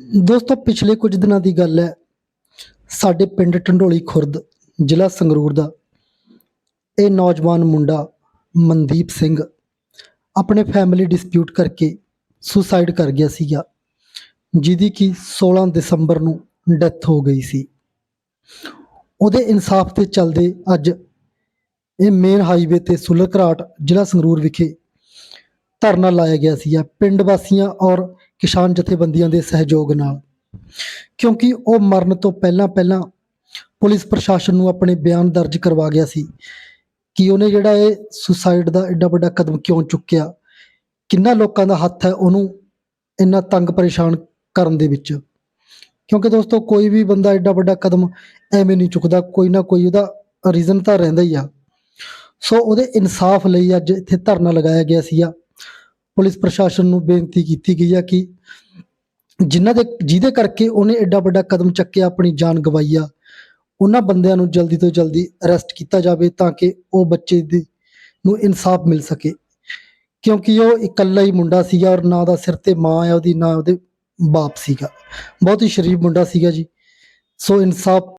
ਦੋਸਤੋ, ਪਿਛਲੇ ਕੁਝ ਦਿਨਾਂ ਦੀ ਗੱਲ ਹੈ। ਸਾਡੇ ਪਿੰਡ ਢੰਡੋਲੀ ਖੁਰਦ, ਜ਼ਿਲ੍ਹਾ ਸੰਗਰੂਰ ਦਾ। ਇਹ ਨੌਜਵਾਨ ਮੁੰਡਾ ਮਨਦੀਪ ਸਿੰਘ ਆਪਣੇ ਫੈਮਿਲੀ ਡਿਸਪਿਊਟ ਕਰਕੇ ਸੁਸਾਈਡ ਕਰ ਗਿਆ ਸੀਗਾ, ਜਿਹਦੀ ਕਿ 16 ਦਸੰਬਰ ਨੂੰ ਡੈਥ ਹੋ ਗਈ ਸੀ। ਉਹਦੇ ਇਨਸਾਫ ਤੇ ਚੱਲਦੇ ਅੱਜ ਇਹ ਮੇਨ ਹਾਈਵੇ ਤੇ ਸੁਲਰ ਘਰਾਟ ਜ਼ਿਲ੍ਹਾ ਸੰਗਰੂਰ ਵਿਖੇ ਧਰਨਾ ਲਾਇਆ ਗਿਆ ਸੀ ਪਿੰਡ ਵਾਸੀਆਂ ਔਰ ਕਿਸਾਨ ਜਥੇਬੰਦੀਆਂ ਦੇ ਸਹਿਯੋਗ ਨਾਲ। ਕਿਉਂਕਿ ਉਹ ਮਰਨ ਤੋਂ ਪਹਿਲਾਂ ਪਹਿਲਾਂ ਪੁਲਿਸ ਪ੍ਰਸ਼ਾਸਨ ਨੂੰ ਆਪਣੇ ਬਿਆਨ ਦਰਜ ਕਰਵਾ ਗਿਆ ਸੀ ਕਿ ਉਹਨੇ ਜਿਹੜਾ ਇਹ ਸੁਸਾਈਡ ਦਾ ਐਡਾ ਵੱਡਾ ਕਦਮ ਕਿਉਂ ਚੁੱਕਿਆ, ਕਿੰਨਾ ਲੋਕਾਂ ਦਾ ਹੱਥ ਹੈ ਉਹਨੂੰ ਇੰਨਾ ਤੰਗ ਪਰੇਸ਼ਾਨ ਕਰਨ ਦੇ ਵਿੱਚ। ਕਿਉਂਕਿ ਦੋਸਤੋ, ਕੋਈ ਵੀ ਬੰਦਾ ਐਡਾ ਵੱਡਾ ਕਦਮ ਐਵੇਂ ਨਹੀਂ ਚੁੱਕਦਾ, ਕੋਈ ਨਾ ਕੋਈ ਉਹਦਾ ਰੀਜ਼ਨ ਤਾਂ ਰਹਿੰਦਾ ਹੀ ਆ। ਸੋ ਉਹਦੇ ਇਨਸਾਫ ਲਈ ਅੱਜ ਇੱਥੇ ਧਰਨਾ ਲਗਾਇਆ ਗਿਆ ਸੀਗਾ ਪੁਲਿਸ ਪ੍ਰਸ਼ਾਸਨ ਨੂੰ ਬੇਨਤੀ ਕੀਤੀ ਗਈ ਆ ਕਿ ਜਿਨ੍ਹਾਂ ਦੇ ਜਿਹਦੇ ਕਰਕੇ ਉਹਨੇ ਐਡਾ ਵੱਡਾ ਕਦਮ ਚੱਕਿਆ, ਆਪਣੀ ਜਾਨ ਗਵਾਈ ਆ, ਉਹਨਾਂ ਬੰਦਿਆਂ ਨੂੰ ਜਲਦੀ ਤੋਂ ਜਲਦੀ ਅਰੈਸਟ ਕੀਤਾ ਜਾਵੇ ਤਾਂ ਕਿ ਉਹ ਬੱਚੇ ਦੀ ਨੂੰ ਇਨਸਾਫ ਮਿਲ ਸਕੇ। ਕਿਉਂਕਿ ਉਹ ਇਕੱਲਾ ਹੀ ਮੁੰਡਾ ਸੀਗਾ ਔਰ ਨਾ ਦਾ ਸਿਰ ਤੇ ਮਾਂ ਆ, ਉਹਦੀ ਨਾ ਉਹਦੇ ਬਾਪ ਸੀਗਾ। ਬਹੁਤ ਹੀ ਸ਼ਰੀਫ ਮੁੰਡਾ ਸੀਗਾ ਜੀ। ਸੋ ਇਨਸਾਫ